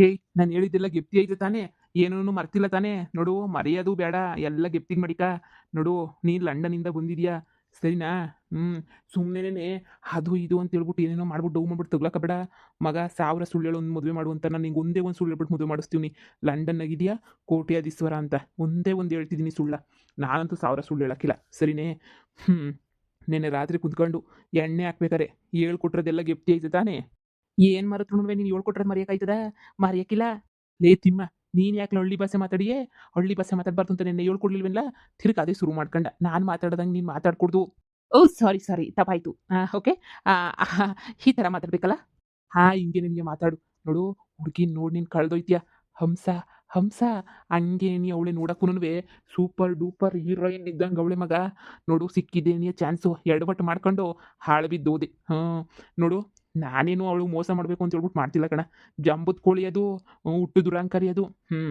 ಏಯ್ ನಾನು ಹೇಳಿದ್ದೆಲ್ಲ ಗೆಪ್ತಿ ಐತೆ ತಾನೇ. ಏನೂ ಮರ್ತಿಲ್ಲ ತಾನೇ. ನೋಡು ಮರೆಯೋದು ಬೇಡ. ಎಲ್ಲ ಗೆಪ್ತಿಗೆ ಮಡಿಕ. ನೋಡು ನೀನು ಲಂಡನಿಂದ ಬಂದಿದ್ಯಾ? ಸರಿನಾ? ಹ್ಞೂ ಸುಮ್ಮನೆ ಅದು ಇದು ಅಂತ ಹೇಳ್ಬಿಟ್ಟು ಏನೇನೋ ಮಾಡ್ಬಿಟ್ಟು ಡೌ ಮಾಡ್ಬಿಟ್ಟು ಬೇಡ. ಮಗ, ಸಾವಿರ ಸುಳ್ಳು ಒಂದು ಮದುವೆ ಮಾಡುವಂತ ನಾನು ನಿಂಗೆ ಒಂದೇ ಒಂದು ಸುಳ್ಳು ಹೇಳ್ಬಿಟ್ಟು ಮದುವೆ ಮಾಡಿಸ್ತೀವಿ ಲಂಡನ್ನಾಗಿದೆಯಾ? ಕೋಟ್ಯಾಧೀಶ್ವರ ಅಂತ. ಒಂದೇ ಒಂದು ಹೇಳ್ತಿದ್ದೀನಿ ಸುಳ್ಳ. ನಾನಂತೂ ಸಾವಿರ ಸುಳ್ಳು ಹೇಳಕ್ಕಿಲ್ಲ. ಸರಿನೇ? ಹ್ಞೂ ನೆನ್ನೆ ರಾತ್ರಿ ಕುತ್ಕೊಂಡು ಎಣ್ಣೆ ಹಾಕ್ಬೇಕಾರೆ. ಹೇಳ್ಕೊಟ್ರದೆಲ್ಲ ಗೆಪ್ತಿ ಐತೆ ತಾನೇ? ಏನು ಮರತ್ ನೋಡ್ವೆ, ನೀನು ಹೇಳ್ಕೊಟ್ರದ್ ಮರೆಯೋಕ್ಕಾಯ್ತದ ಮರೆಯಕ್ಕಿಲ್ಲ ಲೇ ತಿಮ್ಮ, ನೀನ್ ಯಾಕೆ ಹಳ್ಳಿ ಭಾಷೆ ಮಾತಾಡಿಯೇ? ಹಳ್ಳಿ ಭಾಷೆ ಮಾತಾಡ್ಬಾರ್ದು ಅಂತ ನಿನ್ನೆ ಹೇಳ್ಕೊಡ್ಲಿಲ್ವಲ್ಲ ತಿರ್ಗ ಅದೇ ಶುರು ಮಾಡ್ಕೊಂಡ. ನಾನು ಮಾತಾಡ್ದಂಗೆ ನೀನು ಮಾತಾಡ್ಕೊಡ್ದು. ಓ, ಸಾರಿ ಸಾರಿ, ತಪ್ಪಾಯ್ತು. ಓಕೆ? ಈ ಥರ ಮಾತಾಡ್ಬೇಕಲ್ಲ? ಹಾ, ಹಿಂಗೆ ನಿನಗೆ ಮಾತಾಡು. ನೋಡು, ಹುಡುಗಿ ನೋಡಿ ನೀನು ಕಳೆದೋಯ್ತೀಯ? ಹಂಸ ಹಂಸ. ಹಂಗೆ ನೀ ಅವಳೆ ನೋಡಕ್ಕೂನುವೆ. ಸೂಪರ್ ಡೂಪರ್ ಹೀರೋಯಿನ್ ಇದ್ದಂಗೆ ಅವಳೆ ಮಗ. ನೋಡು, ಸಿಕ್ಕಿದೆ ನೀ, ಚಾನ್ಸು ಎಡವಟ್ಟು ಮಾಡ್ಕೊಂಡು ಹಾಳು ಬಿದ್ದೋದೆ. ಹಾಂ ನೋಡು ನಾನೇನು ಅವಳು ಮೋಸ ಮಾಡಬೇಕು ಅಂತ ಹೇಳ್ಬಿಟ್ಟು ಮಾಡ್ತಿಲ್ಲ ಕಣ. ಜಂಬದ ಕೋಳಿ ಅದು ಹುಟ್ಟು ದುರಾಂಕಾರಿ ಅದು ಹ್ಞೂ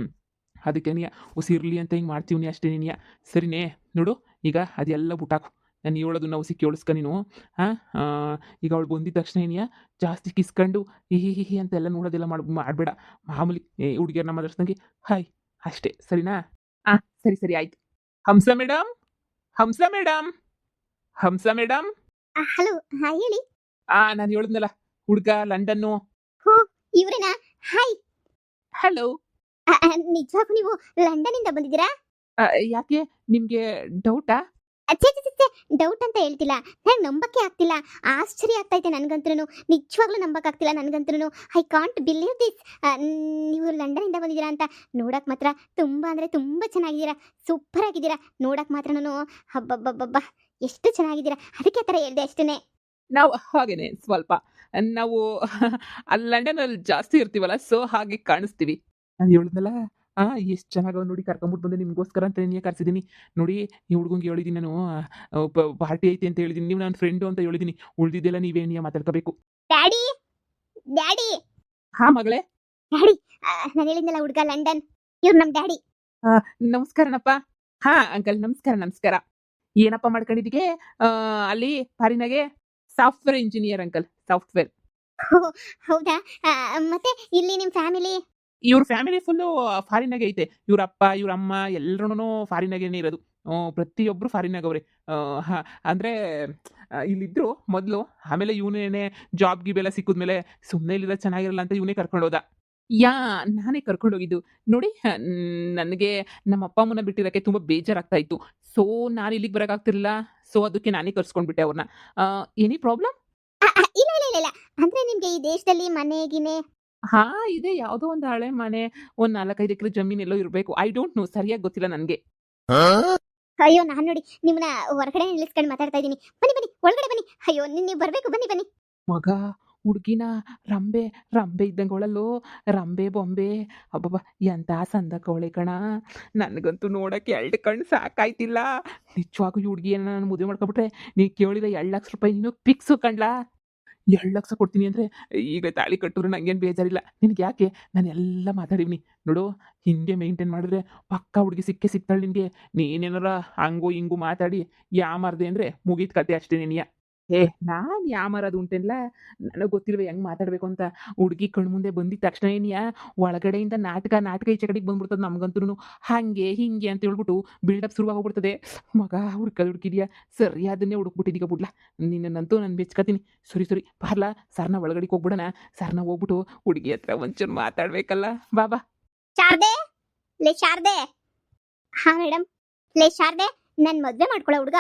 ಅದಕ್ಕೆ ನೀ ಉಸಿರ್ಲಿ ಅಂತ ಹಿಂಗೆ ಮಾಡ್ತೀವಿ ನೀ ಅಷ್ಟೇ ನೀ ಸರಿನೇ ನೋಡು, ಈಗ ಅದೆಲ್ಲ ಬುಟಾಕು ನಾನು ಹೇಳೋದು ನಾವು ಸಿಕ್ಕಿ ಕೇಳಿಸ್ಕ ನೀನು. ಹಾಂ ಈಗ ಅವಳು ಬಂದಿದ್ದ ತಕ್ಷಣ ಏನಿಯ ಜಾಸ್ತಿ ಕಿಸ್ಕೊಂಡು, ಹಿ ಹಿ ಹಿ ಅಂತೆಲ್ಲ ನೋಡೋದೆಲ್ಲ ಮಾಡ್, ಮಾಡಬೇಡ. ಮಾಮೂಲಿ ಹುಡುಗಿಯರನ್ನ ಮಾತಾಡ್ಸ್ದಂಗೆ ಹಾಯ್, ಅಷ್ಟೇ, ಸರಿನಾ? ಹಾಂ ಸರಿ ಸರಿ, ಆಯ್ತು. Hamsa madam Hamsa madam Hamsa madam hello, ಹಾಂ, ಹೇಳಿ. ಆ ನಾನು ಹೇಳಿದ್ನಲ್ಲ ಹುಡುಗ ಲಂಡನ್ನು. ಇವ್ರೇನಾ? ಹಾಯ್ ಹಲೋ ನಿಜವಾಗೂ ನೀವು ಲಂಡನ್ ಇಂದ ಬಂದಿದ್ದೀರಾ ಯಾಕೆ ನಿಮ್ಗೆ ಡೌಟಾ ಅಚ್ಚೆ ಡೌಟ್ ಅಂತ ಹೇಳ್ತಿಲ್ಲ. ನಂಗೆ ನಂಬಕ್ಕೆ ಆಗ್ತಿಲ್ಲ. ಆಶ್ಚರ್ಯ ಆಗ್ತೈತೆ ನನಗಂತ್ರೂ ನಿಜವಾಗ್ಲೂ ನಂಬಕ್ ಆಗ್ತಿಲ್ಲ ನನ್ಗಂತೂ ಐ ಕಾಂಟ್ ಬಿಲೀವ್ ದಿಸ್ ನೀವು ಲಂಡನ್ ಇಂದ ಬಂದಿದ್ದೀರಾ ಅಂತ ನೋಡಕ್ ಮಾತ್ರ ತುಂಬಾ ಅಂದ್ರೆ ತುಂಬಾ ಚೆನ್ನಾಗಿದ್ದೀರಾ. ಸೂಪರ್ ಆಗಿದ್ದೀರಾ. ನೋಡಕ್ ನಾನು ಹಬ್ಬಬ್ಬಬ್ಬಬ್ಬ ಎಷ್ಟು ಚೆನ್ನಾಗಿದ್ದೀರಾ. ಅದಕ್ಕೆ ಆ ಥರ ಹೇಳ್ದೆ ಅಷ್ಟೇ ನಾವು ಹಾಗೇನೆ ಸ್ವಲ್ಪ ನಾವು ಅಲ್ಲಿ ಲಂಡನಲ್ಲಿ ಜಾಸ್ತಿ ಇರ್ತೀವಲ್ಲ ಸೊ ಹಾಗೆ ಕಾಣಿಸ್ತೀವಿ. ನಾನು ಹೇಳಿದ್ನಲ್ಲ ಆ ಎಷ್ಟು ಚೆನ್ನಾಗಿ ನೋಡಿ ಕರ್ಕೊಂಬಿಟ್ಟು ಬಂದೆ ನಿಮಗೋಸ್ಕರ ಅಂತ ನೀನು ಕರ್ಸಿದ್ದೀನಿ. ನೋಡಿ ಈ ಹುಡುಗಂಗೆ ಹೇಳಿದ್ದೀನಿ ನಾನು ಪಾರ್ಟಿ ಐತೆ ಅಂತ ಹೇಳಿದ್ದೀನಿ ನೀವು ನನ್ನ ಫ್ರೆಂಡು ಅಂತ ಹೇಳಿದ್ದೀನಿ ಉಳಿದಿದ್ದೆಲ್ಲ ನೀವೇ ನೀ ಮಾತಾಡ್ಕೋಬೇಕು. Daddy daddy. ಹಾ ಮಗಳೇ. ಡ್ಯಾಡಿ ನಾನು ಹೇಳಿದ್ನಲ್ಲ ಹುಡುಗ ಲಂಡನ್. ಇವ್ರು ನಮ್ಮ ಡ್ಯಾಡಿ. ನಮಸ್ಕಾರನಪ್ಪ. ಹಾ ಅಂಕಲ್ ನಮಸ್ಕಾರ ನಮಸ್ಕಾರ. ಏನಪ್ಪ ಮಾಡ್ಕೊಂಡಿದ್ದೀಗೆ ಅಲ್ಲಿ ಪಾರಿನಾಗೆ ಸಾಫ್ಟ್ವೇರ್ ಇಂಜಿನಿಯರ್ ಅಂಕಲ್ ಸಾಫ್ಟ್ವೇರ್ ಹೌದಾ? ಆ, ಮತ್ತೆ ಇಲ್ಲಿ ನಿಮ್ಮ ಫ್ಯಾಮಿಲಿ ಇವ್ರ ಫ್ಯಾಮಿಲಿ ಫುಲ್ಲು ಫಾರಿನಾಗೆ ಐತೆ. ಇವ್ರ ಅಪ್ಪ ಇವ್ರ ಅಮ್ಮ ಎಲ್ಲರೂ ಫಾರಿನಾಗೇನೆ ಇರೋದು. ಹ್ಮ್, ಪ್ರತಿಯೊಬ್ಬರು ಫಾರಿನಾಗವ್ರೆ ಅಂದ್ರೆ ಇಲ್ಲಿ ಇಲ್ಲಿದ್ರು ಮೊದಲು ಆಮೇಲೆ ಇವನೇನೆ ಜಾಬ್ ಗಿಬ್ ಎಲ್ಲ ಸಿಕ್ಕಿದ್ಮೇಲೆ ಸುಮ್ಮನೆ ಇಲ್ಲಿಲ್ಲ ಚೆನ್ನಾಗಿರಲ್ಲ ಅಂತ ಇವನೇ ಹೋದ. ಯಾ ನಾನೇ ಕರ್ಕೊಂಡೋಗಿದ್ದು ನೋಡಿ ನನಗೆ ನಮ್ಮ ಅಪ್ಪ ಅಮ್ಮನ ಬಿಟ್ಟಿರೋಕ್ಕೆ ತುಂಬ ಬೇಜಾರಾಗ್ತಾ ಇತ್ತು. ಸೊ ನಾನು ಇಲ್ಲಿಗೆ ಬರೋಕ್ಕಾಗ್ತಿರ್ಲಿಲ್ಲ ಸೊ ಅದಕ್ಕೆ ನಾನೇ ಕರ್ಸ್ಕೊಂಡ್ಬಿಟ್ಟೆ ಅವ್ರನ್ನ ಏನಿ ಪ್ರಾಬ್ಲಮ್? ಇಲ್ಲ ಇಲ್ಲ ಅಂದ್ರೆ ನಿಮ್ಗೆ ಈ ದೇಶದಲ್ಲಿ ಮನೆ ಗಿನೆ? ಹಾ ಇದೆ ಯಾವುದೋ ಒಂದು ಹಳೆ ಮನೆ. ಒಂದ್ ನಾಲ್ಕೈದು ಎಕರೆ ಜಮೀನ್ ಎಲ್ಲೋ ಇರಬೇಕು. ಐ ಡೋಂಟ್ ನೋ ಸರಿಯಾಗಿ ಗೊತ್ತಿಲ್ಲ ನನಗೆ. ಅಯ್ಯೋ ನಾನು ನೋಡಿ ನಿಮ್ಮನ್ನ ಹೊರಗಡೆ ನಿಲ್ಲಿಸ್ಕೊಂಡು ಮಾತಾಡ್ತಾ ಇದ್ದೀನಿ. ಬನ್ನಿ ಬನ್ನಿ ಒಳಗಡೆ ಬನ್ನಿ. ಅಯ್ಯೋ ನೀವು ಬರಬೇಕು. ಬನ್ನಿ ಬನ್ನಿ. ಮಗ ಹುಡುಗಿನ ರಂಬೆ ರಂಬೆ ಇದ್ದಂಗೆ ರಂಬೆ, ಬೊಂಬೆ, ಅಬ್ಬಬ್ಬ ಎಂಥ ಸಂದ ಕವಳೆ ಕಣ. ನನಗಂತೂ ನೋಡೋಕ್ಕೆ ಎರಡು ಕಣ್ಣು ಸಾಕಾಯ್ತಿಲ್ಲ. ನಿಜವಾಗೂ ಈ ಹುಡುಗಿಯನ್ನ ನಾನು ಮದುವೆ ಮಾಡ್ಕೊಬಿಟ್ರೆ ನೀವು ಕೇಳಿದ ಎರಡು ಲಕ್ಷ ರೂಪಾಯಿ ನೀನು ಪಿಕ್ಸು ಕಣ್ಲಾ ಎರಡು ಲಕ್ಷ ಕೊಡ್ತೀನಿ ಅಂದರೆ ಈಗ ತಾಳಿ ಕಟ್ಟೋರು ನಂಗೇನು ಬೇಜಾರಿಲ್ಲ. ನಿನಗೆ ಯಾಕೆ? ನಾನು ಎಲ್ಲ ಮಾತಾಡೀನಿ ನೋಡು, ಹಿಂಗೆ ಮೇಂಟೈನ್ ಮಾಡಿದ್ರೆ ಪಕ್ಕ ಹುಡುಗಿ ಸಿಕ್ಕೇ ಸಿಗ್ತಾಳೆ ನಿನಗೆ. ನೀನೇನಾರ ಹಂಗು ಹಿಂಗು ಮಾತಾಡಿ ಯಾ ಮಾರ್ದೆ ಅಂದರೆ ಮುಗೀತು ಕತೆ ಅಷ್ಟೇ ನಿನಯ ಏ, ನಾನು ಅದು ಉಂಟೆಲ್ಲ ನನಗೆ ಗೊತ್ತಿಲ್ವ, ಹೆಂಗೆ ಮಾತಾಡಬೇಕು ಅಂತ? ಹುಡುಗಿ ಕಣ್ಣು ಮುಂದೆ ಬಂದಿದ್ದ ತಕ್ಷಣ ಏನಿಯ ಒಳಗಡೆಯಿಂದ ನಾಟಕ ನಾಟಕ ಈಚೆ ಕಡೆಗೆ ಬಂದ್ಬಿಡ್ತದೆ ನಮ್ಗಂತೂ ಹಾಗೆ, ಹಿಂಗೆ ಅಂತ ಹೇಳ್ಬಿಟ್ಟು ಬಿಲ್ಡಪ್ ಶುರುವಾಗೋಗ್ಬಿಡ್ತದೆ ಮಗ ಹುಡ್ಕದ ಹುಡುಕಿದ್ಯಾ? ಸರಿ, ಅದನ್ನೇ ಹುಡುಕ್ಬಿಟ್ಟಿದ್ದೀಗ ಬಿಡ್ಲ. ನಿನ್ನಂತೂ ನಾನು ಬೆಚ್ಕತೀನಿ. ಸರಿ ಸರಿ, ಬರ್ಲ. ಸರ್ನ ಒಳಗಡೆಗೆ ಹೋಗ್ಬಿಡೋಣ. ಸರ್ನ ಹೋಗ್ಬಿಟ್ಟು ಹುಡುಗಿ ಹತ್ರ ಒಂಚೂರು ಮಾತಾಡ್ಬೇಕಲ್ಲ. ಬಾಬಾ ಶಾರದೆ? ಲೇ, ಶಾರದೆ? ಹಾ ಮೇಡಮ್ ಲೇ, ಶಾರದೆ ನನ್ನ ಮದ್ವೆ ಮಾಡ್ಕೊಳ್ಳೋ ಹುಡುಗ.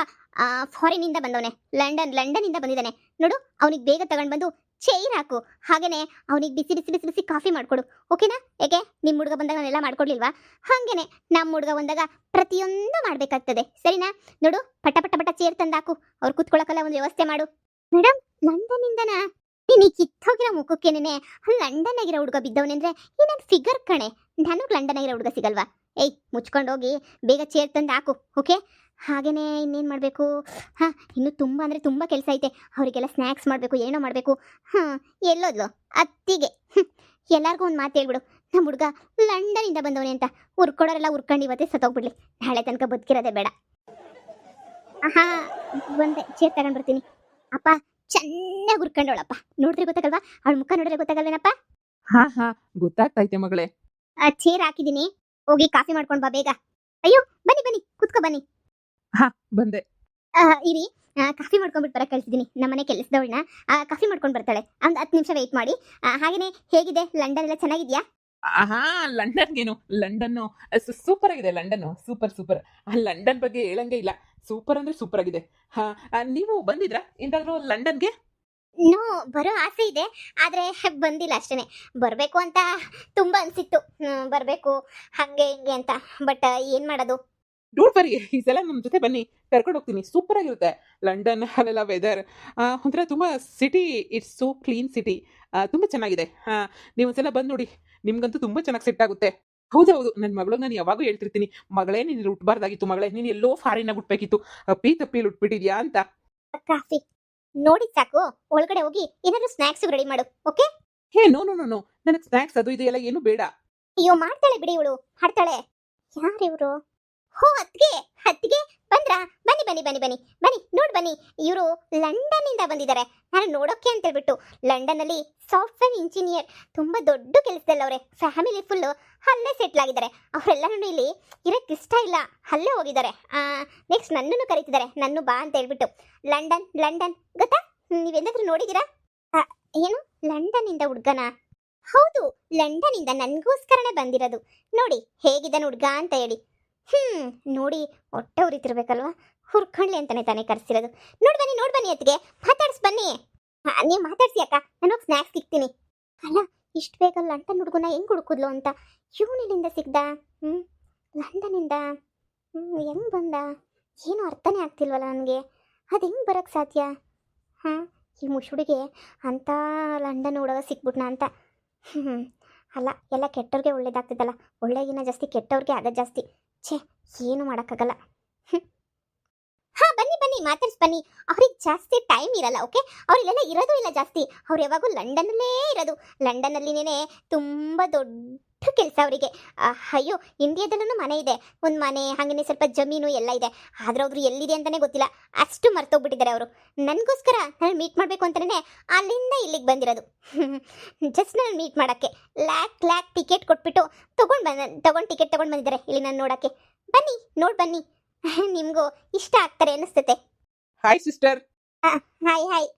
ಫಾರಿನ್ ಇಂದ ಬಂದವನೆ. ಲಂಡನ್ ಲಂಡನ್ ಇಂದ ಬಂದಿದ್ದಾನೆ. ನೋಡು, ಅವನಿಗೆ ಬೇಗ ತಗೊಂಡು ಬಂದು ಚೈರ್ ಹಾಕು. ಹಾಗೇನೆ ಅವನಿಗೆ ಬಿಸಿ ಬಿಸಿ ಬಿಸಿ ಬಿಸಿ ಕಾಫಿ ಮಾಡ್ಕೊಡು. ಓಕೆನಾ ಏಕೆ? ನಿಮ್ಮ ಹುಡುಗ ಬಂದಾಗ ನಾನೆಲ್ಲ ಮಾಡ್ಕೊಡ್ಲಿಲ್ವಾ? ಹಾಗೇನೆ ನಮ್ಮ ಹುಡುಗ ಬಂದಾಗ ಪ್ರತಿಯೊಂದು ಮಾಡ್ಬೇಕಾಗ್ತದೆ. ಸರಿನಾ? ನೋಡು, ಪಟ ಪಟ ಪಟ ಚೇರ್ ತಂದಾಕು. ಅವ್ರು ಕುತ್ಕೊಳಕಲ್ಲ ಒಂದು ವ್ಯವಸ್ಥೆ ಮಾಡು. ಮೇಡಮ್ ಇಂದನ ನೀನು ಈ ಕಿತ್ತೋಗಿರೋ ಮುಖಕ್ಕೇನೆ ಲಂಡನ್ ಆಗಿರೋ ಹುಡುಗ ಬಿದ್ದವನೆ ಅಂದರೆ ಫಿಗರ್ ಕಣೆ. ನನಗೆ ಲಂಡನ್ ಆಗಿರೋ ಹುಡುಗ ಸಿಗಲ್ವಾ? ಏಯ್ ಮುಚ್ಕೊಂಡು ಹೋಗಿ ಬೇಗ ಚೇರ್ ತಂದು ಹಾಕು ಓಕೆ ಹಾಗೇನೆ ಇನ್ನೇನು ಮಾಡಬೇಕು? ಹಾಂ ಇನ್ನು ತುಂಬ ಅಂದರೆ ತುಂಬ ಕೆಲಸ ಐತೆ. ಅವರಿಗೆಲ್ಲ ಸ್ನ್ಯಾಕ್ಸ್ ಮಾಡಬೇಕು ಏನೋ ಮಾಡಬೇಕು. ಹಾಂ ಎಲ್ಲೋದ್ಲು ಅತ್ತಿಗೆ. ಎಲ್ಲರಿಗೂ ಒಂದು ಮಾತು ಹೇಳ್ಬಿಡು. ನಮ್ಮ ಹುಡುಗ ಲಂಡನಿಂದ ಬಂದವನೇ ಅಂತ. ಉರ್ಕೊಡೋರೆಲ್ಲ ಉರ್ಕೊಂಡು ಇವತ್ತೇ ಸತ್ತೋಗ್ಬಿಡ್ಲಿ. ನಾಳೆ ತನಕ ಬದುಕಿರೋದೇ ಬೇಡ. ಹಾಂ ಬಂದೆ. ಚೇರ್ ತಗೊಂಡು ಬರ್ತೀನಿ. ಅಪ್ಪ ಚೆನ್ನಾಗಿ ಉರ್ಕೊಂಡವಳಪ್ಪ ನೋಡಿದ್ರೆ ಗೊತ್ತಾಗಲ್ವಾ? ಅವಳ ಮುಖ ನೋಡಿದ್ರೆ ಗೊತ್ತಾಗಲ್ವೇನಪ್ಪ? ಹಾ ಹಾ ಗೊತ್ತಾಗ್ತೈತೆ ಮಗಳೇ. ಚೇರ್ ಹಾಕಿದ್ದೀನಿ ಹೋಗಿ ಕಾಫಿ ಮಾಡ್ಕೊಂಡು ಬಾ ಬೇಗ. ಅಯ್ಯೋ ಬನ್ನಿ ಬನ್ನಿ. ಕುತ್ಕೊ ಬನ್ನಿ. ಬಂದೆ. ಆ, ಇರಿ. ಕಾಫಿ ಮಾಡ್ಕೊಂಡ್ಬಿಟ್ಟು ಬರಕ್ ಕಳ್ಸಿದೀನಿ. ನಮ್ಮನೆ ಕೆಲಸದವಳನ್ನ ಕಾಫಿ ಮಾಡ್ಕೊಂಡ್ ಬರ್ತಾಳೆ. ಒಂದ್ ಹತ್ತು ನಿಮಿಷ ವೆಯ್ಟ್ ಮಾಡಿ. ಹಾಗೇನೆ ಹೇಗಿದೆ? ಲಂಡನ್ ಎಲ್ಲ ಚೆನ್ನಾಗಿದ್ಯಾ? ಹಾ ಲಂಡನ್ಗೇನು? ಲಂಡನ್ನು ಸೂಪರ್ ಆಗಿದೆ ಲಂಡನ್ನು. Super super. ಆ ಲಂಡನ್ ಬಗ್ಗೆ ಹೇಳಂಗೆ ಇಲ್ಲ. ಸೂಪರ್ ಅಂದ್ರೆ ಸೂಪರ್ ಆಗಿದೆ ಹಾ ನೀವು ಬಂದಿದ್ರಾ? ಎಂತಾದ್ರೂ ಲಂಡನ್ಗೆ? ನೋ ಬರೋ ಆಸೆ ಇದೆ. ಆದ್ರೆ ಬಂದಿಲ್ಲ ಅಷ್ಟೇನೆ. ಬರ್ಬೇಕು ಅಂತ ತುಂಬಾ ಅನ್ಸಿತ್ತು. ಬರ್ಬೇಕು. ಹಂಗೆ ಹಿಂಗೆ ಅಂತ. ಬಟ್ ಏನ್ ಮಾಡೋದು? ಡೋಂಟ್ ವರಿ ಈ ಸಲ ನಮ್ಮ ಜೊತೆ ಬನ್ನಿ ಕರ್ಕೊಂಡು ಹೋಗ್ತೀನಿ. ಸೂಪರ್ ಆಗಿರುತ್ತೆ. ಲಂಡನ್ ಅಲ್ಲೆಲ್ಲ ವೆದರ್ ಒಂಥರ ತುಂಬ city it's so clean city ತುಂಬ ಚೆನ್ನಾಗಿದೆ. ಆ, ನೀವು ಒಂದ್ಸಲ ಬಂದು ನೋಡಿ. ನಿಮ್ಗಂತೂ ತುಂಬ ಚೆನ್ನಾಗಿ ಸೆಟ್ ಆಗುತ್ತೆ. ಹೌದು ಹೌದು. ನನ್ನ ಮಗಳು ನಾನು ಯಾವಾಗೂ ಹೇಳ್ತಿರ್ತೀನಿ ಮಗಳೇ ನೀನು ಉಟ್ಬಾರ್ದಾಗಿತ್ತು ಮಗಳೇ ನೀನು ಎಲ್ಲೋ ಫಾರಿನಾಗ ಹುಟ್ಬೇಕಿತ್ತು. ಅಪ್ಪಿ ತಪ್ಪಿ ಹುಟ್ಬಿಟ್ಟಿದ್ಯಾ? ಅಂತ. ಕಾಫಿ ನೋಡಿ ಸಾಕು. ಒಳಗಡೆ ಹೋಗಿ ಏನಾದ್ರೂ ಸ್ನಾಕ್ಸ್ ರೆಡಿ ಮಾಡು okay? Hey no no no no ನನಗೆ ಸ್ನಾಕ್ಸ್ ಅದು ಇದು ಎಲ್ಲ ಏನು ಬೇಡ. ಅಯ್ಯೋ ಮಾಡ್ತಾಳೆ ಬಿಡಿ ಇವಳು. ಹಾಡ್ತಾಳೆ. ಯಾರಿವ್ರು ಹೋ ಹತ್ಗೆ ಅತ್ತಿಗೆ ಬಂದ್ರ? ಬನ್ನಿ ಬನ್ನಿ ಬನ್ನಿ ಬನ್ನಿ ಬನ್ನಿ ನೋಡ್ ಬನ್ನಿ ಇವರು ಲಂಡನ್ ಇಂದ ಬಂದಿದ್ದಾರೆ. ನಾನು ನೋಡೋಕೆ ಅಂತ ಹೇಳ್ಬಿಟ್ಟು ಲಂಡನ್ ಅಲ್ಲಿ ಸಾಫ್ಟ್ವೇರ್ ಇಂಜಿನಿಯರ್ ತುಂಬಾ ದೊಡ್ಡ ಕೆಲಸದಲ್ಲವ್ರೆ ಫ್ಯಾಮಿಲಿ ಫುಲ್ ಅಲ್ಲೇ ಸೆಟ್ಲ್ ಆಗಿದ್ದಾರೆ. ಅವರೆಲ್ಲರೂ ಇಲ್ಲಿ ಇರಕ್ಕೆ ಇಷ್ಟ ಇಲ್ಲ ಅಲ್ಲೇ ಹೋಗಿದ್ದಾರೆ. ನೆಕ್ಸ್ಟ್ ನನ್ನನ್ನು ಕರೀತಿದ್ದಾರೆ. ನನ್ನ ಬಾ ಅಂತ ಹೇಳ್ಬಿಟ್ಟು ಲಂಡನ್ ಲಂಡನ್ ಗೊತ್ತಾ? ನೀವೆಂದಾದ್ರೂ ನೋಡಿದ್ದೀರಾ? ಆ, ಏನು? ಲಂಡನ್ ಇಂದ ಹುಡ್ಗನ? ಹೌದು ಲಂಡನ್ ಇಂದ ನನ್ಗೋಸ್ಕರನೇ ಬಂದಿರೋದು. ನೋಡಿ ಹೇಗಿದ್ದಾನೆ ಹುಡ್ಗ ಅಂತ ಹೇಳಿ. ಹ್ಮ್, ನೋಡಿ ಹೊಟ್ಟೆ ಉರಿತಿರ್ಬೇಕಲ್ವಾ ಹುರ್ಕೊಂಡ್ಲಿ ಅಂತಾನೆ ತಾನೇ ಕರ್ಸಿರೋದು. ನೋಡಿ ಬನ್ನಿ ನೋಡಿ ಬನ್ನಿ ಅತ್ತಿಗೆ. ಮಾತಾಡ್ಸ್ ಬನ್ನಿ. ನೀವು ಮಾತಾಡ್ಸಿ ಅಕ್ಕ. ನಾನು ಸ್ನ್ಯಾಕ್ಸ್ ಸಿಗ್ತೀನಿ ಅಲ್ಲ, ಇಷ್ಟು ಬೇಗ ಲಂಡನ್ ಹುಡುಗನ ಹೆಂಗ್ ಹುಡುಕುದ್ಲು ಅಂತ. ಇವನಿಲ್ಲಿಂದ ಸಿಗ್ದ? ಹ್ಮ್ ಲಂಡನಿಂದ ಹ್ಞೂ ಹೆಂಗ್ ಬಂದ? ಏನು ಅರ್ಥನೇ ಆಗ್ತಿಲ್ವಲ್ಲ ನನಗೆ. ಅದು ಹೆಂಗೆ ಬರಕ್ ಸಾಧ್ಯ? ಹಾಂ, ಈ ಮುಷುಡಿಗೆ ಅಂತ ಲಂಡನ್ ಹುಡುಗ ಸಿಕ್ಬಿಟ್ನ ಅಂತ. ಹ್ಞೂ ಅಲ್ಲ, ಎಲ್ಲ ಕೆಟ್ಟವ್ರಿಗೆ ಒಳ್ಳೇದಾಗ್ತಿದ್ದಲ್ಲ ಒಳ್ಳೆಗಿನ ಜಾಸ್ತಿ ಕೆಟ್ಟವ್ರಿಗೆ ಆಗೋದು ಜಾಸ್ತಿ. ಛೇ, ಏನು ಮಾಡೋಕ್ಕಾಗಲ್ಲ. ಹಾಂ, ಬನ್ನಿ ಬನ್ನಿ, ಮಾತಾಡ್ಸ್ ಬನ್ನಿ. ಅವ್ರಿಗೆ ಜಾಸ್ತಿ ಟೈಮ್ ಇರಲ್ಲ ಓಕೆ ಅವ್ರಿಲ್ಲೆಲ್ಲ ಇರೋದು ಇಲ್ಲ ಜಾಸ್ತಿ. ಅವ್ರು ಯಾವಾಗೂ ಲಂಡನ್ನಲ್ಲೇ ಇರೋದು. ಲಂಡನ್ನಲ್ಲಿನೇ ತುಂಬ ದೊಡ್ಡ ಕೆಲಸ ಅವರಿಗೆ ಅಯ್ಯೋ ಇಂಡಿಯಾದಲ್ಲೂ ಮನೆ ಇದೆ. ಒಂದು ಮನೆ ಹಾಗೆಯೇ ಸ್ವಲ್ಪ ಜಮೀನು ಎಲ್ಲ ಇದೆ. ಆದ್ರೆ ಅವರು ಎಲ್ಲಿದೆ ಅಂತಲೇ ಗೊತ್ತಿಲ್ಲ. ಅಷ್ಟು ಮರ್ತೋಗ್ಬಿಟ್ಟಿದ್ದಾರೆ ಅವರು. ನನಗೋಸ್ಕರ ನಾನು ಮೀಟ್ ಮಾಡಬೇಕು ಅಂತಲೇ ಅಲ್ಲಿಂದ ಇಲ್ಲಿಗೆ ಬಂದಿರೋದು. ಜಸ್ಟ್ ನಾನು ಮೀಟ್ ಮಾಡೋಕ್ಕೆ. ಲ್ಯಾಕ್ ಲ್ಯಾಕ್ ಟಿಕೆಟ್ ಕೊಟ್ಬಿಟ್ಟು ತೊಗೊಂಡು ಬಂದ ತೊಗೊಂಡು ಟಿಕೆಟ್ ತೊಗೊಂಡು ಬಂದಿದ್ದಾರೆ. ಇಲ್ಲಿ ನಾನು ನೋಡೋಕ್ಕೆ. ಬನ್ನಿ ನೋಡಿ ಬನ್ನಿ. ನಿಮಗೂ ಇಷ್ಟ ಆಗ್ತಾರೆ ಅನ್ನಿಸ್ತತೆ. ಹಾಯ್ ಸಿಸ್ಟರ್ ಹಾಯ್ ಹಾಯ್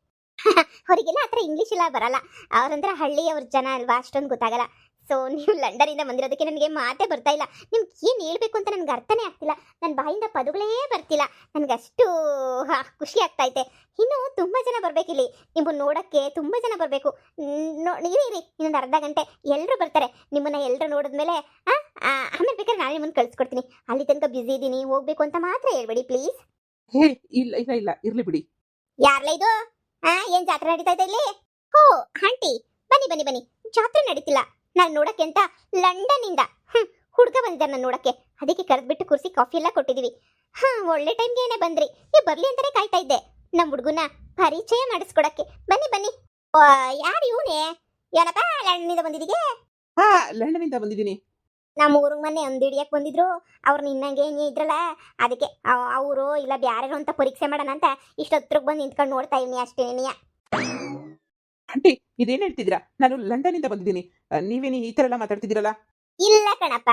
ಅವರಿಗೆಲ್ಲ ಆ ಥರ ಇಂಗ್ಲೀಷ್ ಎಲ್ಲ ಬರಲ್ಲ. ಅವ್ರಂದ್ರೆ ಹಳ್ಳಿಯವ್ರ ಜನ ಅಲ್ವಾ? ಅಷ್ಟೊಂದು ಗೊತ್ತಾಗಲ್ಲ. ಸೊ ನೀವು ಲಂಡನಿಂದ ಬಂದಿರೋದಕ್ಕೆ ನನಗೆ ಮಾತೇ ಬರ್ತಾ ಇಲ್ಲ. ನಿಮ್ಗೆ ಏನು ಹೇಳಬೇಕು ಅಂತ ನನಗೆ ಅರ್ಥನೇ ಆಗ್ತಿಲ್ಲ. ನನ್ನ ಬಾಯಿಂದ ಪದಗಳೇ ಬರ್ತಿಲ್ಲ. ನನಗೆ ಅಷ್ಟು ಹಾ, ಖುಷಿ ಆಗ್ತೈತೆ ಇನ್ನು ತುಂಬ ಜನ ಬರ್ಬೇಕಿಲ್ಲಿ. ನೀವು ನೋಡೋಕ್ಕೆ ತುಂಬ ಜನ ಬರಬೇಕು. ಇರಿ ಇರಿ ಇನ್ನೊಂದು ಅರ್ಧ ಗಂಟೆ. ಎಲ್ಲರೂ ಬರ್ತಾರೆ. ನಿಮ್ಮನ್ನ ಎಲ್ಲರೂ ನೋಡಿದ್ಮೇಲೆ ಆಮೇಲೆ ಬೇಕಾದ್ರೆ ನಾನು ನಿಮ್ಮನ್ನು ಕಳಿಸ್ಕೊಡ್ತೀನಿ. ಅಲ್ಲಿ ತನಕ ಬ್ಯುಸಿ ಇದ್ದೀನಿ ಹೋಗ್ಬೇಕು ಅಂತ ಮಾತ್ರ ಹೇಳ್ಬೇಡಿ ಪ್ಲೀಸ್. ಹೇ ಇಲ್ಲ ಇಲ್ಲ ಇಲ್ಲ ಇರ್ಲಿ ಬಿಡಿ. ಯಾರ್ಲ ಇದು? ಆ ಏನ್ ಜಾತ್ರೆ ನಡೀತಾ ಇದೆ ಇಲ್ಲಿ? ಹೋ ಆಂಟಿ ಬನ್ನಿ ಬನ್ನಿ ಬನ್ನಿ. ಜಾತ್ರೆ ನಡೀತಿಲ್ಲ. ನಾನು ನೋಡಕ್ಕೆ ಅಂತ ಲಂಡನ್ ಇಂದ ಹ್ಮ್ ಹುಡುಗ ಬಂದಿದ್ದಾರೆ ನಾನು ನೋಡಕ್ಕೆ. ಅದಕ್ಕೆ ಕರೆದ್ಬಿಟ್ಟು ಕುರ್ಸಿ ಕಾಫಿ ಎಲ್ಲ ಕೊಟ್ಟಿದೀವಿ. ಹಾ ಒಳ್ಳೆ ಟೈಮ್ಗೆ ಏನೇ ಬಂದ್ರಿ. ನೀವು ಬರ್ಲಿ ಅಂತಾನೆ ಕಾಯ್ತಾ ಇದ್ದೆ. ನಮ್ಮ ಹುಡುಗನ ಪರಿಚಯ ಮಾಡಿಸ್ಕೊಡಕ್ಕೆ. ಬನ್ನಿ ಬನ್ನಿ. ಯಾರು ಇವನೇ? ಏನಪ್ಪ ಲಂಡನಿಂದ ಬಂದಿದ್ದೀಗೆ ಹಾ ಲಂಡನಿಂದ ಬಂದಿದ್ದೀನಿ. ನಮ್ಮ ಊರು ಮನೆ ಒಂದು ಹಿಡಿಯಕ್ಕೆ ಬಂದಿದ್ರು. ಅವ್ರು ನಿನ್ನಂಗೆ ಏನೇ ಇದ್ರಲ್ಲ? ಅದಕ್ಕೆ ಅವರು ಇಲ್ಲ ಬ್ಯಾರೇನು ಅಂತ ಪರೀಕ್ಷೆ ಮಾಡೋಣ ಅಂತ ಇಷ್ಟೊತ್ತಿಗೆ ಬಂದು ನಿಂತ್ಕೊಂಡು ನೋಡ್ತಾ ಇವ್ನಿ ಅಷ್ಟೇ ನೀ ಆಂಟಿ ಇದೇನ್ ಹೇಳ್ತಿದ್ದೀರಾ? ನಾನು ಲಂಡನಿಂದ ಬಂದಿದ್ದೀನಿ. ನೀವೇನಿ ಈ ಥರ ಎಲ್ಲ ಮಾತಾಡ್ತಿದ್ದೀರಲ್ಲ? ಇಲ್ಲ ಕಣಪ್ಪ.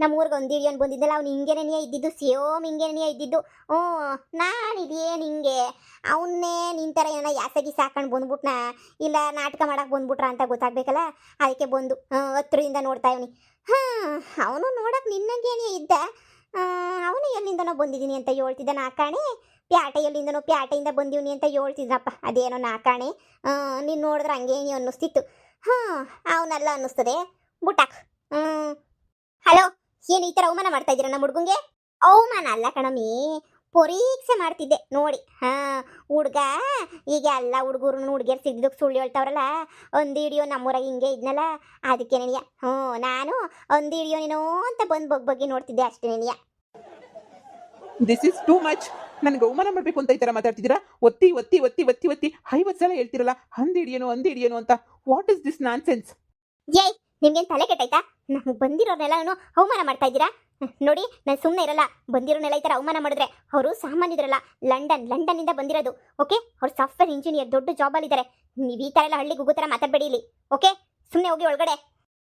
ನಮ್ಮ ಊರಿಗೆ ಒಂದು ಹಿಡಿಯೋನ್ ಬಂದಿದ್ದಲ್ಲ ಅವ್ನು ಹಿಂಗೇನೇ ಇದ್ದಿದ್ದು ಸೇಮ್ ಹಿಂಗೇನೇ ಇದ್ದಿದ್ದು. ಹ್ಞೂ ನಾನು ಇದೇನು ಹಿಂಗೆ? ಅವನ್ನೇ ನಿನ್ ಥರ ಏನೋ ಯಾಸಗಿ ಸಾಕೊಂಡು ಬಂದ್ಬಿಟ್ನ? ಇಲ್ಲ ನಾಟಕ ಮಾಡಕ್ಕೆ ಬಂದ್ಬಿಟ್ರ ಅಂತ ಗೊತ್ತಾಗ್ಬೇಕಲ್ಲ? ಅದಕ್ಕೆ ಬಂದು ಆ, ಹತ್ರದಿಂದ ನೋಡ್ತಾ ಇವನಿ. ಹಾಂ ಅವನು ನೋಡಕ್ಕೆ ನಿನ್ನಂಗೇನೇ ಇದ್ದ? ಅವನು ಎಲ್ಲಿಂದನೋ ಬಂದಿದ್ದೀನಿ ಅಂತ ಹೇಳ್ತಿದ್ದ ನಾಕಾಣೆ ಪ್ಯಾಟೆ ಎಲ್ಲಿಂದನೋ ಪ್ಯಾಟೆಯಿಂದ ಬಂದಿವ್ನಿ ಅಂತ ಹೇಳ್ತಿದ್ನಪ್ಪ. ಅದೇನೋ ನಾಕಾಣೆ. ನೀನು ನೋಡಿದ್ರೆ ಹಂಗೆ ನೀವು ಅನ್ನಿಸ್ತಿತ್ತು. ಹಾಂ, ಅವನಲ್ಲ ಅನ್ನಿಸ್ತದೆ. ಬುಟಾಕ್ ಹಲೋ, ಏನು ಈ ಥರ ಅವಮಾನ ಮಾಡ್ತಾ ಇದ್ದೀರಾ ನಮ್ಮ ಹುಡುಗಂಗೆ? ಅವಮಾನ ಅಲ್ಲ ಕಣಮಿ ಪರೀಕ್ಷೆ ಮಾಡ್ತಿದ್ದೆ, ನೋಡಿ. ಹಾಂ, ಹುಡ್ಗ, ಈಗ ಎಲ್ಲ ಹುಡುಗರು ಹುಡುಗಿಯರು ಸಿಗ್ದಕ್ಕೆ ಸುಳ್ಳು ಹೇಳ್ತಾವ್ರಲ್ಲ. ಒಂದು ಹಿಡಿಯೋ ನಮ್ಮೂರಾಗ ಹಿಂಗೆ ಇದ್ನಲ್ಲ, ಅದಕ್ಕೆ ನೆನೆಯ. ಹ್ಞೂ, ನಾನು ಒಂದು ಹಿಡಿಯೋ ನೀನೋ ಅಂತ ಬಂದು ಬಗ್ ಬಗ್ಗೆ ನೋಡ್ತಿದ್ದೆ ಅಷ್ಟೇ ನೆನೆಯ. ದಿಸ್ ಇಸ್ ಟೂ ಮಚ್ ನನಗೆ ಅವಮಾನ ಮಾಡಬೇಕು ಅಂತ ಈ ಥರ ಮಾತಾಡ್ತಿದ್ದೀರಾ? ಒತ್ತಿ ಒತ್ತಿ ಒತ್ತಿ ಒತ್ತಿ ಒತ್ತಿ ಐವತ್ತು ಸಲ ಹೇಳ್ತಿರಲ್ಲ, ಹಂದಿ ಹಿಡಿಯೋನು ಅಂತ. What is this nonsense ಏಯ್ ನಿಮ್ಗೇನು ತಲೆ ಕೆಟ್ಟಾಯ್ತಾ ನಮ್ಗೆ ಏನು ಅವಮಾನ ಮಾಡ್ತಾ ಇದ್ದೀರಾ? ನೋಡಿ, ನಾನು ಸುಮ್ಮನೆ ಇರಲ್ಲ. ಬಂದಿರೋನೆಲ್ಲ ಈ ಥರ ಅವಮಾನ ಮಾಡಿದ್ರೆ ಅವರು ಸಾಮಾನ್ಯರಲ್ಲ ಲಂಡನ್, ಲಂಡನ್ನಿಂದ ಬಂದಿರೋದು, ಓಕೆ? ಅವ್ರು ಸಾಫ್ಟ್ವೇರ್ ಇಂಜಿನಿಯರ್, ದೊಡ್ಡ ಜಾಬಲ್ಲಿದ್ದಾರೆ. ನೀವು ಈ ಥರ ಎಲ್ಲ ಹಳ್ಳಿ ಗುಗ್ಗು ಥರ ಮಾತಾಡಬೇಡಿ ಇಲ್ಲಿ, ಓಕೆ? ಸುಮ್ಮನೆ ಹೋಗಿ ಒಳಗಡೆ.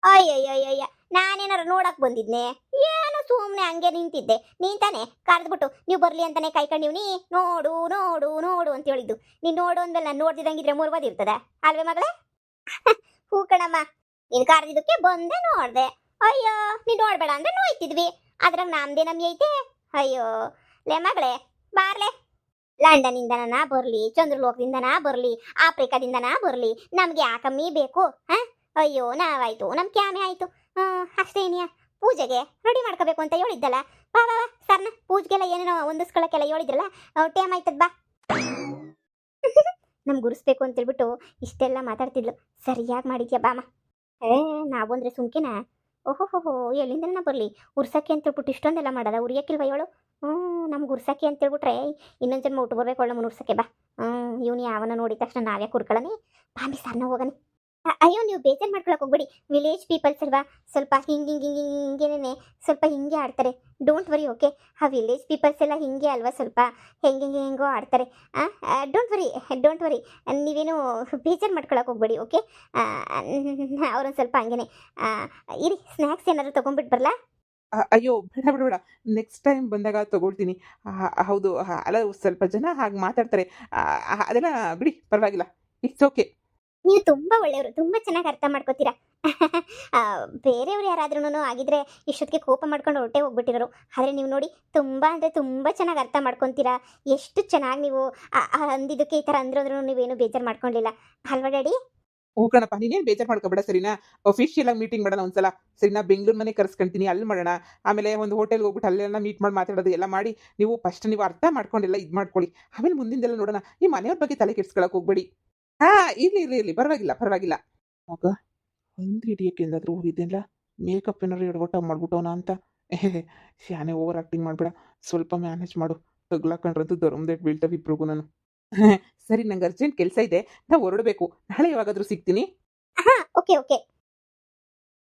ಅಯ್ಯಯ್ಯಯ್ಯಯ್ಯ ನಾನೇನಾರು ನೋಡಕ್ಕೆ ಬಂದಿದ್ನೇ? ಏನೋ ಸುಮ್ಮನೆ ಹಂಗೆ ನಿಂತಿದ್ದೆ. ನಿಂತಾನೆ ತಾನೆ ಕರೆದ್ಬಿಟ್ಟು, ನೀವು ಬರ್ಲಿ ಅಂತಾನೆ ಕಾಯ್ಕೊಂಡು ನೀವು ನೀ ನೋಡು ನೋಡು ನೋಡು ಅಂತ ಹೇಳಿದ್ದು. ನೀನ್ ನೋಡು ಅಂದ್ಮೇಲೆ ನಾನು ನೋಡ್ದಿದಂಗಿದ್ರೆ ಮೂರ್ವಾದ ಇರ್ತದ. ಅಲ್ವೇ ಮಗಳೇ? ಹೂ ಕಣಮ್ಮ. ನೀನ್ ಕರೆದಿದ್ದಕ್ಕೆ ಬಂದೆ ನೋಡ್ದೆ. ಅಯ್ಯೋ, ನೀನ್ ನೋಡ್ಬೇಡ ಅಂದ್ರೆ ನೋಯ್ತಿದ್ವಿ. ಅದ್ರಾಗ ನಮ್ದೇ ನಮ್ಗೆ ಐತೆ. ಅಯ್ಯೋ, ಲೇ ಮಗಳೇ, ಬಾರ್ಲೆ. ಲಂಡನ್ನಿಂದನ ಬರ್ಲಿ, ಚಂದ್ರಲೋಕದಿಂದನ ಬರ್ಲಿ, ಆಫ್ರಿಕಾದಿಂದನ ಬರ್ಲಿ, ನಮ್ಗೆ ಯಾಕಮ್ಮಿ ಬೇಕು, ಹ? ಅಯ್ಯೋ, ನಾವಾಯ್ತು, ನಮ್ ಕ್ಯಾಮೆ ಆಯ್ತು. ಹ್ಮ್ ಅಷ್ಟೇನಿಯ ಪೂಜೆಗೆ ರೆಡಿ ಮಾಡ್ಕೋಬೇಕು ಅಂತ ಹೇಳಿದ್ದಲ್ಲ. ಬಾ ಬಾ ಸರ್ನ, ಪೂಜೆಗೆಲ್ಲ ಏನೇನೋ ಹೊಂದಿಸ್ಕೊಳಕ್ಕೆಲ್ಲ ಹೇಳಿದ್ರಲ್ಲ ಟೈಮ್ ಆಯ್ತದ ಬಾ. ನಮ್ಗೆ ಗುರಿಸ್ಬೇಕು ಅಂತೇಳ್ಬಿಟ್ಟು ಇಷ್ಟೆಲ್ಲ ಮಾತಾಡ್ತಿದ್ಲು. ಸರಿಯಾಗಿ ಮಾಡಿದ್ಯಾ ಬಾಮ? ಏ, ನಾವು ಅಂದರೆ ಸುಮ್ಕಿನ? ಓಹೋ ಹೋ ಎಲ್ಲಿಂದ ಬರಲಿ? ಉರ್ಸಕ್ಕೆ ಅಂತ ಹೇಳ್ಬಿಟ್ಟು ಇಷ್ಟೊಂದೆಲ್ಲ ಮಾಡೋದ ಉರಿಯಕ್ಕಿಲ್ವ ಇವಳು? ಹ್ಞೂ ನಮ್ಗೆ ಉರ್ಸಕ್ಕೆ ಅಂತ ಹೇಳ್ಬಿಟ್ರೆ ಇನ್ನೊಂದು ಜನ್ಮ ಊಟ ಬರ್ಬೇಕು ಒಳ್ಳೆ ಉರ್ಸಕ್ಕೆ ಬಾ. ಹ್ಞೂ ಇವನು ಯಾವನ ನೋಡಿದ ತಕ್ಷಣ ನಾವೇ ಕುರ್ಕೊಳ್ಳಿ ಬಾಂಬಿ ಸರ್ನ ಹೋಗನಿ. ಅಯ್ಯೋ, ನೀವು ಬೇಜಾರು ಮಾಡ್ಕೊಳಕ್ ಹೋಗ್ಬೇಡಿ. ವಿಲೇಜ್ ಪೀಪಲ್ಸ್ ಅಲ್ವಾ ಸ್ವಲ್ಪ ಹಿಂಗೆ ಹಿಂಗೆ ಹಿಂಗೆ ಹಿಂಗೇನೆ ಸ್ವಲ್ಪ ಹಿಂಗೆ ಆಡ್ತಾರೆ. ಡೋಂಟ್ ವರಿ ಓಕೆ ಆ ವಿಲೇಜ್ ಪೀಪಲ್ಸ್ ಎಲ್ಲ ಹಿಂಗೆ ಅಲ್ವಾ ಸ್ವಲ್ಪ ಹೆಂಗೆ ಹೆಂಗೆ, ಹೆಂಗೋ ಆಡ್ತಾರೆ. ಡೋಂಟ್ ವರಿ ಡೋಂಟ್ ವರಿ ನೀವೇನು ಬೇಜಾರು ಮಾಡ್ಕೊಳಕ್ ಹೋಗ್ಬೇಡಿ ಓಕೆ ಅವ್ರೊಂದು ಸ್ವಲ್ಪ ಹಂಗೇನೆ. ಇರಿ ಸ್ನ್ಯಾಕ್ಸ್ ಏನಾದ್ರು ತೊಗೊಂಡ್ಬಿಟ್ಟು ಬರಲಾ? ಅಯ್ಯೋ, ಬೇಡ ಬೇಡ ಬೇಡ. ನೆಕ್ಸ್ಟ್ ಟೈಮ್ ಬಂದಾಗ ತಗೊಳ್ತೀನಿ. ಹೌದು ಅಲ್ಲ, ಸ್ವಲ್ಪ ಜನ ಹಾಗೆ ಮಾತಾಡ್ತಾರೆ. ಅದೆಲ್ಲ ಬಿಡಿ, ಪರವಾಗಿಲ್ಲ. ಇಟ್ಸ್ ಓಕೆ ನೀವು ತುಂಬಾ ಒಳ್ಳೆಯವರು, ತುಂಬಾ ಚೆನ್ನಾಗಿ ಅರ್ಥ ಮಾಡ್ಕೋತೀರಾ. ಬೇರೆಯವ್ರು ಯಾರಾದ್ರೂ ಆಗಿದ್ರೆ ಇಷ್ಟೊತ್ತಿಗೆ ಕೋಪ ಮಾಡ್ಕೊಂಡು ಹೊರಟೆ ಹೋಗ್ಬಿಟ್ಟಿರೋರು. ಆದರೆ ನೀವು ನೋಡಿ, ತುಂಬಾ ಅಂದರೆ ತುಂಬ ಚೆನ್ನಾಗಿ ಅರ್ಥ ಮಾಡ್ಕೊತೀರಾ. ಎಷ್ಟು ಚೆನ್ನಾಗಿ ನೀವು ಅಂದಿದ್ದಕ್ಕೆ ಈ ಥರ ಅಂದ್ರೂ ನೀವೇನು ಬೇಜಾರು ಮಾಡ್ಕೊಂಡಿಲ್ಲ. ಅಲ್ವಾ ಡ್ಯಾಡಿ? ಹ್ಞೂ ಕಣಪ್ಪ, ನೀನೇನು ಬೇಜಾರು ಮಾಡ್ಕೋಬೇಡ ಸರಿನಾ? ಅಫಿಷಿಯಲ್ ಆಗಿ ಮೀಟಿಂಗ್ ಮಾಡೋಣ ಒಂದ್ಸಲ. ಸರಿನಾ, ಬೆಂಗಳೂರು ಮನೆ ಕರ್ಸ್ಕೊಂತೀನಿ, ಅಲ್ಲಿ ಮಾಡೋಣ. ಆಮೇಲೆ ಒಂದು ಹೋಟೆಲ್ಗೆ ಹೋಗ್ಬಿಟ್ಟು ಅಲ್ಲೆಲ್ಲ ಮೀಟ್ ಮಾಡಿ, ಮಾತಾಡೋದು ಎಲ್ಲ ಮಾಡಿ, ನೀವು ಫಸ್ಟ್ ನೀವು ಅರ್ಥ ಮಾಡ್ಕೊಂಡಿಲ್ಲ, ಇದು ಮಾಡ್ಕೊಳ್ಳಿ. ಆಮೇಲೆ ಮುಂದಿನದೆಲ್ಲ ನೋಡೋಣ. ಈ ಮನೆಯವ್ರ ಬಗ್ಗೆ ತಲೆ ಕೆಡ್ಸ್ಕೊಳಕ್ ಹೋಗ್ಬೇಡಿ. ಹಾ, ಇರ್ಲಿ ಇರ್ಲಿ ಇರ್ಲಿ. ಪರವಾಗಿಲ್ಲ ಪರವಾಗಿಲ್ಲ. ಮಗ, ಒಂದು ಹಿಡಿಯಕ್ಕೆ ಎಲ್ಲಾದ್ರೂ ಹೋಗಿದ್ದೆಲ್ಲ ಮೇಕಪ್ ಏನಾದ್ರು ಎಡವಟ ಮಾಡ್ಬಿಟ್ಟವನ ಅಂತ? ಶಾನೆ ಓವರ್ ಆಕ್ಟಿಂಗ್ ಮಾಡ್ಬೇಡ. ಸ್ವಲ್ಪ ಮ್ಯಾನೇಜ್ ಮಾಡು. ತಗ್ಲಾಕೊಂಡ್ರಂತೂ ದೊರಮ್ದೇಟ್ ಬೀಳ್ತಾವೆ ಇಬ್ರಿಗೂ ನಾನು. ಸರಿ, ನಂಗೆ ಅರ್ಜೆಂಟ್ ಕೆಲಸ ಇದೆ. ನಾವು ಹೊರಡಬೇಕು. ನಾಳೆ ಯಾವಾಗಾದ್ರೂ ಸಿಗ್ತೀನಿ. Okay okay